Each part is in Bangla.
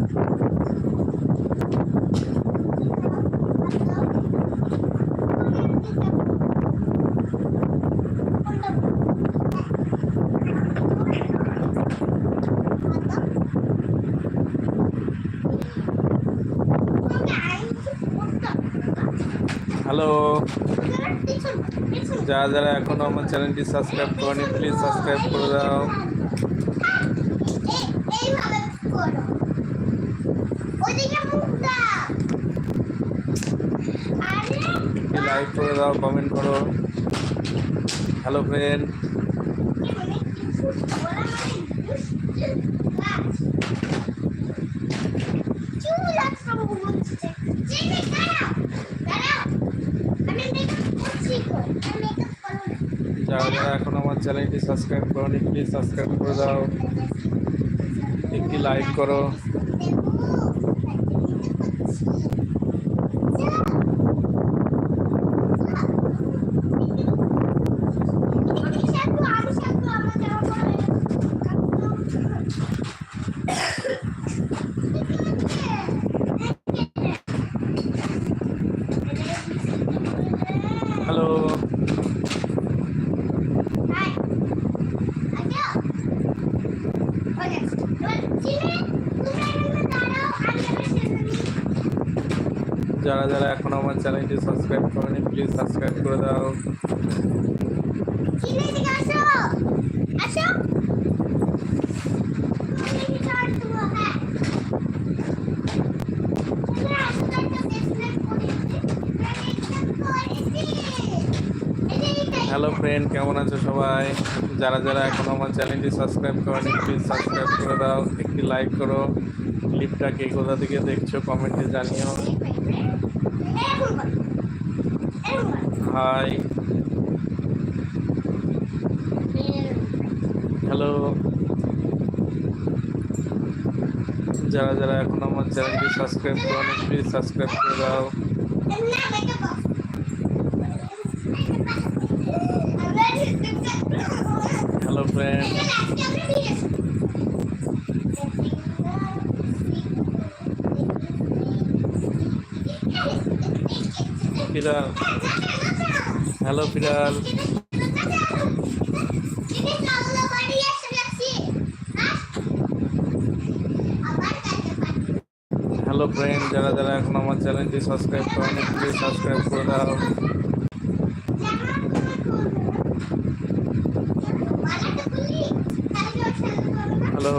हेलो जरा चैनल सब्सक्राइब कर प्लीज़ सब्सक्राइब कर दो দাও কমেন্ট করো। হ্যালো ফ্রেন্ড করো যারা যারা এখনও আমার চ্যানেলটি সাবস্ক্রাইব করেনি প্লিজ সাবস্ক্রাইব করে দাও। একটি লাইক করো হ্যালো যারা যারা এখন আমার চ্যানেলটি সাবস্ক্রাইব করেনি প্লিজ সাবস্ক্রাইব করে দাও। হ্যালো ফ্রেন্ড কেমন আছো সবাই? যারা যারা এখন আমার চ্যানেলটি সাবস্ক্রাইব করেনি প্লিজ সাবস্ক্রাইব করে দাও। একটি লাইক করো। ক্লিপটা কে কোথা থেকে দেখছ কমেন্টে জানিও। হাই হ্যালো যারা যারা এখনও আমার চ্যানেলটি সাবস্ক্রাইব করেনি প্লিজ সাবস্ক্রাইব করে দাও। হ্যালো ফ্রেন্ড ফিরাল হ্যালো ফিরাল। হ্যালো ফ্রেন্ড, যারা যারা এখন আমার চ্যানেলটি সাবস্ক্রাইব করেনি প্লিজ সাবস্ক্রাইব করে দাও হ্যালো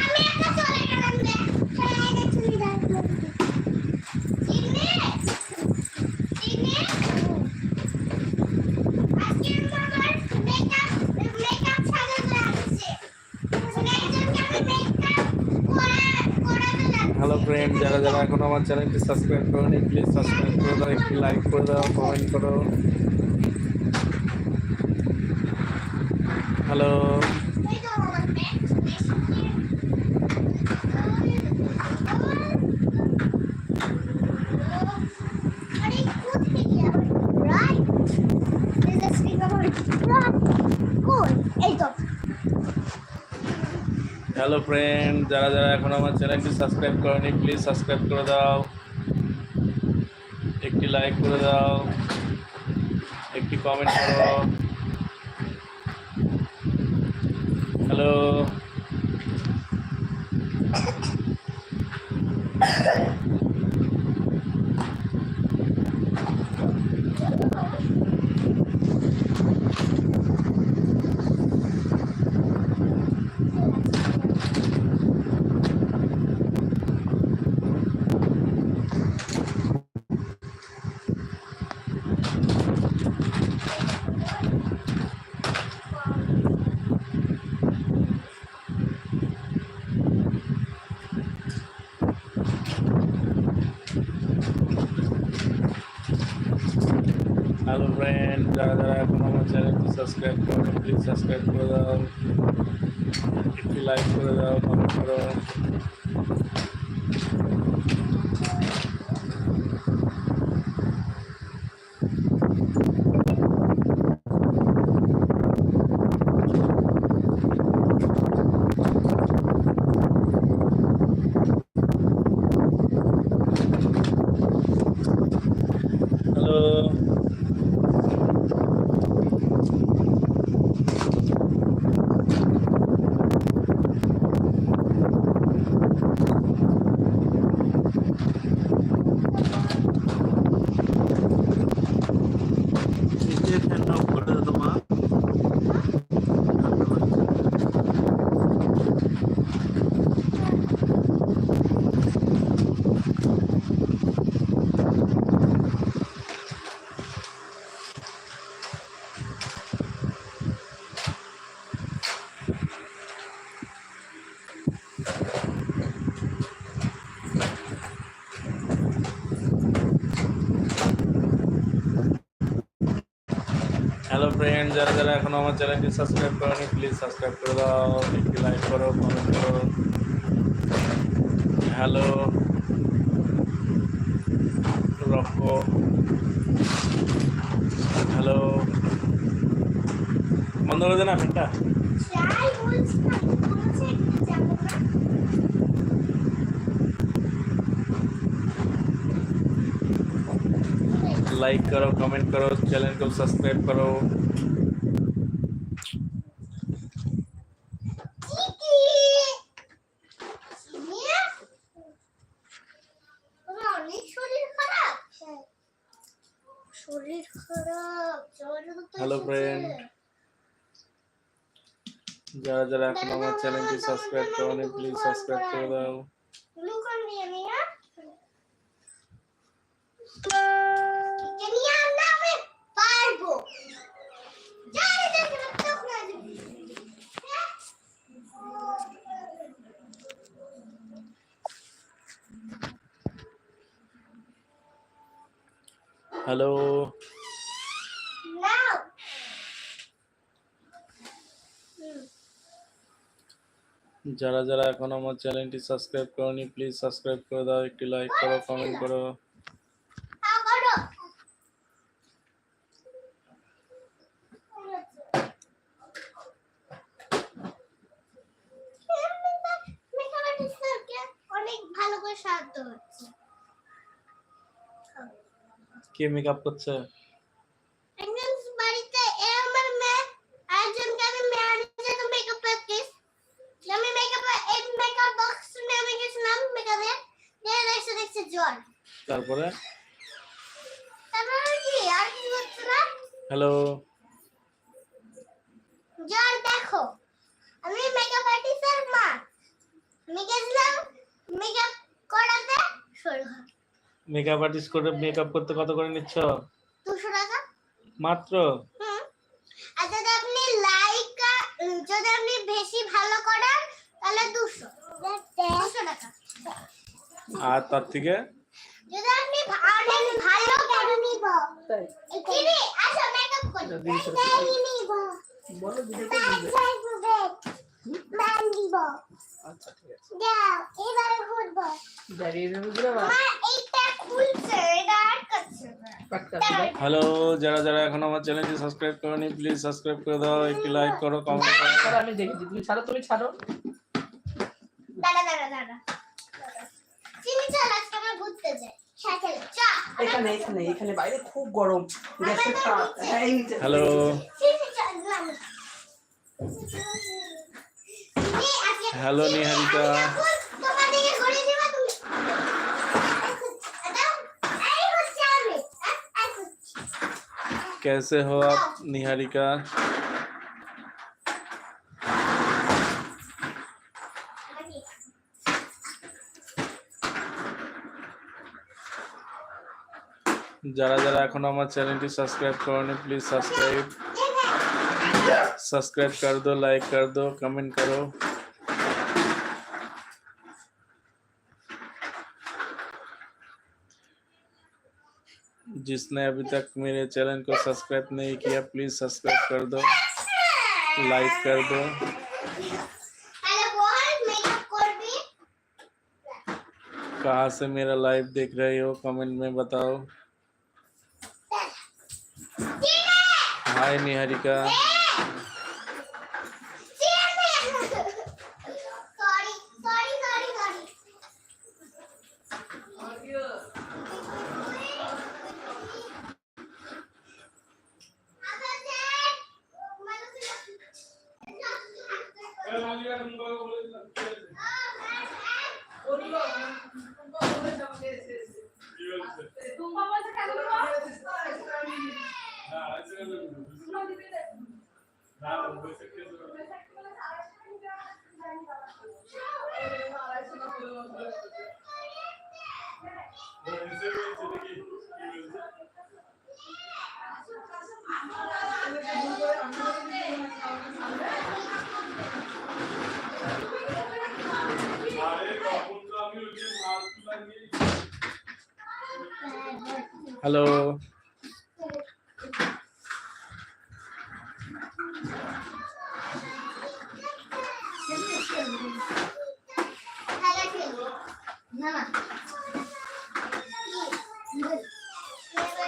আমি একটা চলে গেলাম রে হ্যাঁ চলে যাই চিনে চিনে আজকে আমার মেকআপ মেকআপ সাজাতে আসছে একজনকে আমি মেকআপ করা করাতে যাচ্ছি হ্যালো ফ্রেন্ড যারা যারা এখন আমার চ্যানেলটি সাবস্ক্রাইব করেনি প্লিজ সাবস্ক্রাইব করে দাও, একটি লাইক করে দাও কমেন্ট করো। হ্যালো এই তো আমার ব্যাগ আরে কোথায় গিয়া রাইট দিস ইজ স্পিকার কোন এই তো হ্যালো ফ্রেন্ড যারা যারা এখন আমার চ্যানেলটি সাবস্ক্রাইব করেনি প্লিজ সাবস্ক্রাইব করে দাও। একটি লাইক করে দাও। একটি কমেন্ট করো। হ্যালো হ্যালো ফ্রেন্ড যারা যারা এখন আমার চ্যানেলটি সাবস্ক্রাইব করেন প্লিজ সাবস্ক্রাইব করে দাও একটি একটি লাইক করে দাও কমেন্ট করো হ্যালো নিচে ফ্যান অফ করে দাও তোমার হ্যালো ফ্রেন্ড যারা যারা এখনও আমার চ্যানেলটি সাবস্ক্রাইব করেনি প্লিজ সাবস্ক্রাইব করে দাও। একটি লাইক করো কমেন্ট করো। হ্যালো রকো হ্যালো বন্ধ করে না। लाइक करो कमेंट करो चैनल को सब्सक्राइब करो চিকি চিনিয়া তোমার অনেক শরীর খারাপ শরীর খারাপ জ্বর তো Hello, এসেছে। friend. যারা যারা এখন আমার চ্যানেলটি সাবস্ক্রাইব করোনি প্লিজ সাবস্ক্রাইব করে দাও হ্যালো। যারা যারা এখন আমার চ্যানেলটি সাবস্ক্রাইব করনি প্লিজ সাবস্ক্রাইব করে দাও, একটি লাইক করো কমেন্ট করো আবারও অনেক ভালো করে সাহায্য হচ্ছে কে মেকআপ করছে একজন বাড়িতে এ আমার মেয়ে আরেকজনকে আমি মেয়ে আনিয়েছি তো মেকআপ প্র্যাকটিস আমি মেকআপ এই মেকআপ বক্স নিয়ে আমি গেছিলাম মেকআপে দিয়ে তারপরে? তারপরে কি আর কি হচ্ছে না? হ্যালো জ্বর দেখো। আমি মেকআপ আর্টিস্টের মা। আমি গেছিলাম মেকআপ করাতে খারাপ। মেকআপ আর্টিস্ট করে মেকআপ করতে কত করে নিচ্ছ? দুশো টাকা। মাত্র? আর যদি আপনি লাইক যদি আপনি বেশি ভালো করেন তাহলে দুশো। দুশো টাকা। আর তার থেকে? যদি আপনি অনেক ভালো করে নিব। দিদি আসো মেকআপ করি। তাই নিব। বলো দিদি দিব আচ্ছা ঠিক আছে। দাও এবারে ঘুরবো। হ্যালো যারা যারা এখন আমার চ্যানেলটি সাবস্ক্রাইব করোনি প্লিজ সাবস্ক্রাইব করে দাও একটি লাইক করো কমেন্ট করো। আমি দেখেছি। তুমি ছাড়ো তুমি ছাড়ো। দাঁড়া দাঁড়া দাঁড়া। চিনি চল আজকে আমরা ঘুরতে যাই। এখানে এখানে এখানে বাইরে খুব গরম। গ্যাসের হ্যাঁ হ্যালো। হ্যালো নিহারিকা। কেসে हो আপ নিহারিকা। যারা যারা এখন আমার চ্যানেলটি সাবস্ক্রাইব করেনি প্লিজ সাবস্ক্রাইব सब्सक्राइब कर दो लाइक कर दो कमेंट करो। जिसने अभी तक मेरे चैनल को सब्सक्राइब नहीं किया प्लीज़ सब्सक्राइब कर दो लाइक कर दो। कहाँ से मेरा लाइव देख रहे हो? कमेंट में बताओ। हाय निहारिका Hello.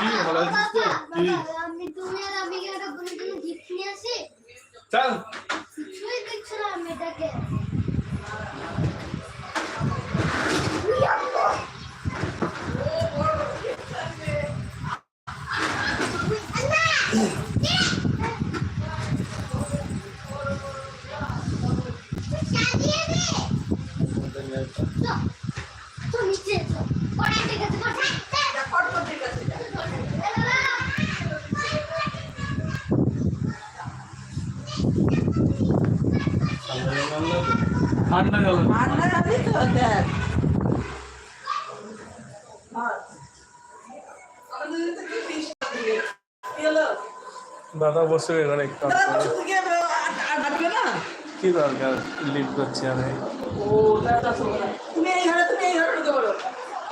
মিষ্টি ভালো আছিস তো? কি? আমি তুমি আর আমি একটা কোনো দিন জিপ নিয়ে আসি? চল। কিছুই দেখছ না আমি এটাকে তো নিচে তো পড়া ঠিক আছে পড়া ফট করতে গেছে ঠান্ডা গেল ঠান্ডা যাবে তো দেখ আর আমাদের তো কি বৃষ্টি হবে। কি হলো দাদা বসে এখানে একটু দাদা বসে থেকে আর- আর হাঁটবে না কি দরকার লিভ করছি আমি ও দাদা শোনো না। তুমি এই ঘরে তুমি এই ঘরে ঢুকে পড়ো।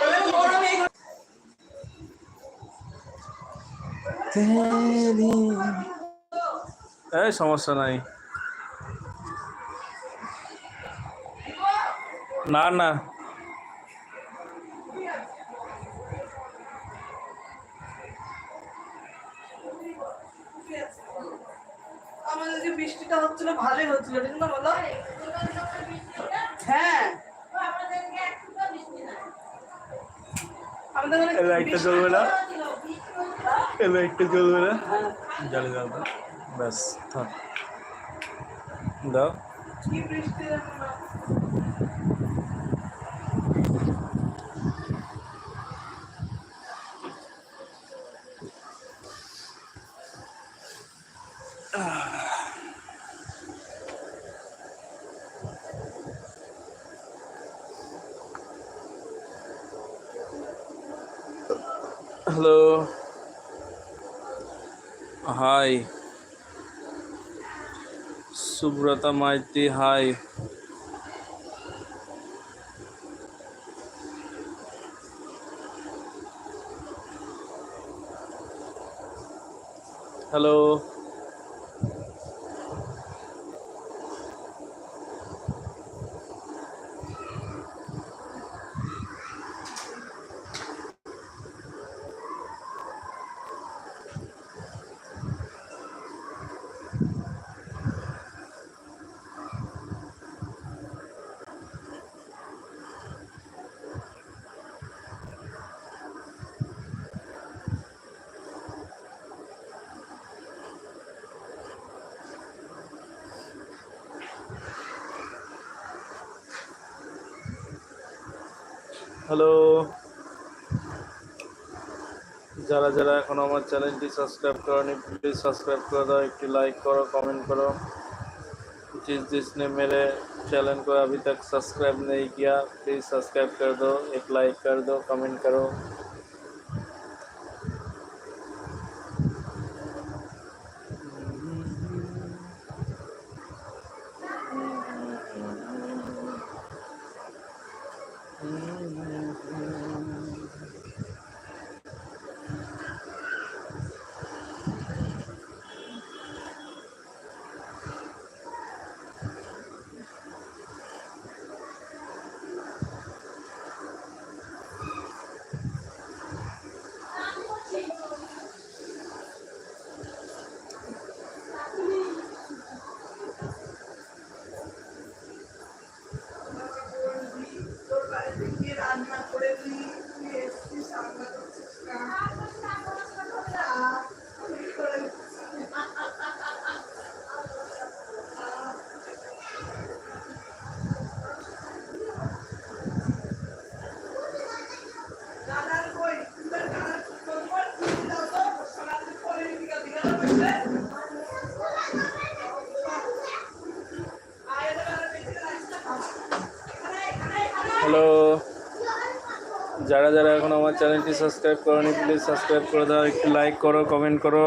এবার বড় আমি এই ঘরে এই সমস্যা নাই। না না। লাইটটা জ্বলবে না এই লাইটটা জ্বলবে না জ্বালে যাও তো ব্যাস থাক দাও কি hello. Hi. Subrata Maiti hi. Hello. Hello. যারা যারা এখন আমার চ্যানেলটি সাবস্ক্রাইব করনি প্লিজ সাবস্ক্রাইব করে দাও, একটি লাইক করো কমেন্ট করো। जिस जिसने मेरे चैनल को अभी तक সাবস্ক্রাইব নেই গিয়া प्लीज़ সাবস্ক্রাইব কর দো এক লাইক কর দো কমেন্ট করো। হ্যালো। যারা যারা এখন আমার চ্যানেলটি সাবস্ক্রাইব করেনি প্লিজ সাবস্ক্রাইব করে দাও। একটু লাইক করো কমেন্ট করো।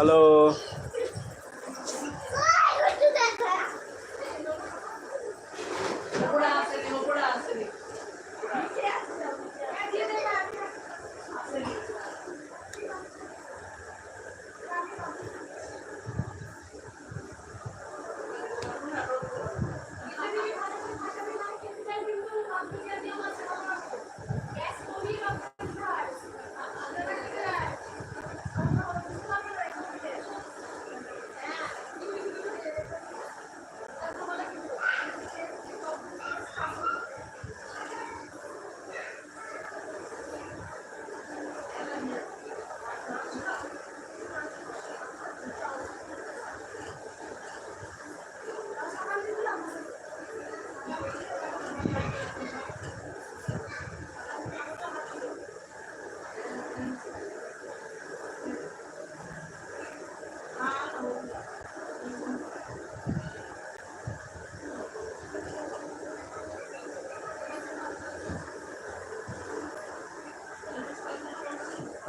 Hello.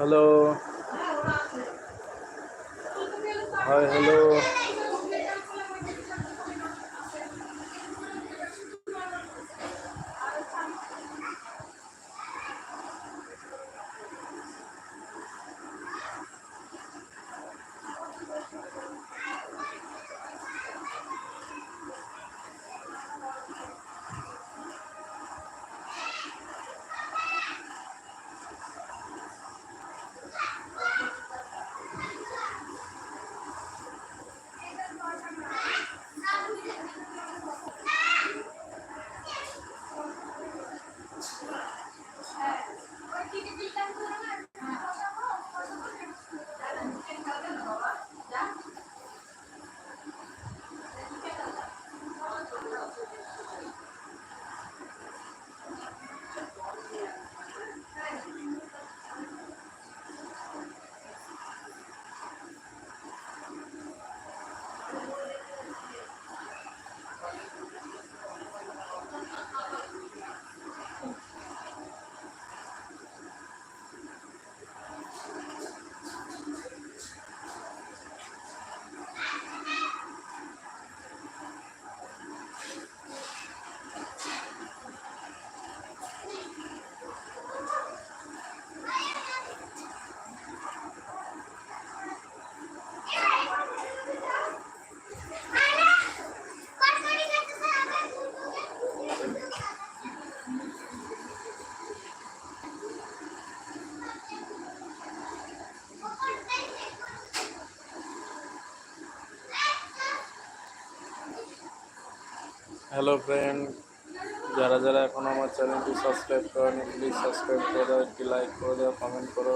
Hello. Hi, hello. Hello friend যারা যারা এখন আমার চ্যানেলটি সাবস্ক্রাইব করেনি প্লিজ সাবস্ক্রাইব করে দাও, একটি লাইক করে দাও কমেন্ট করো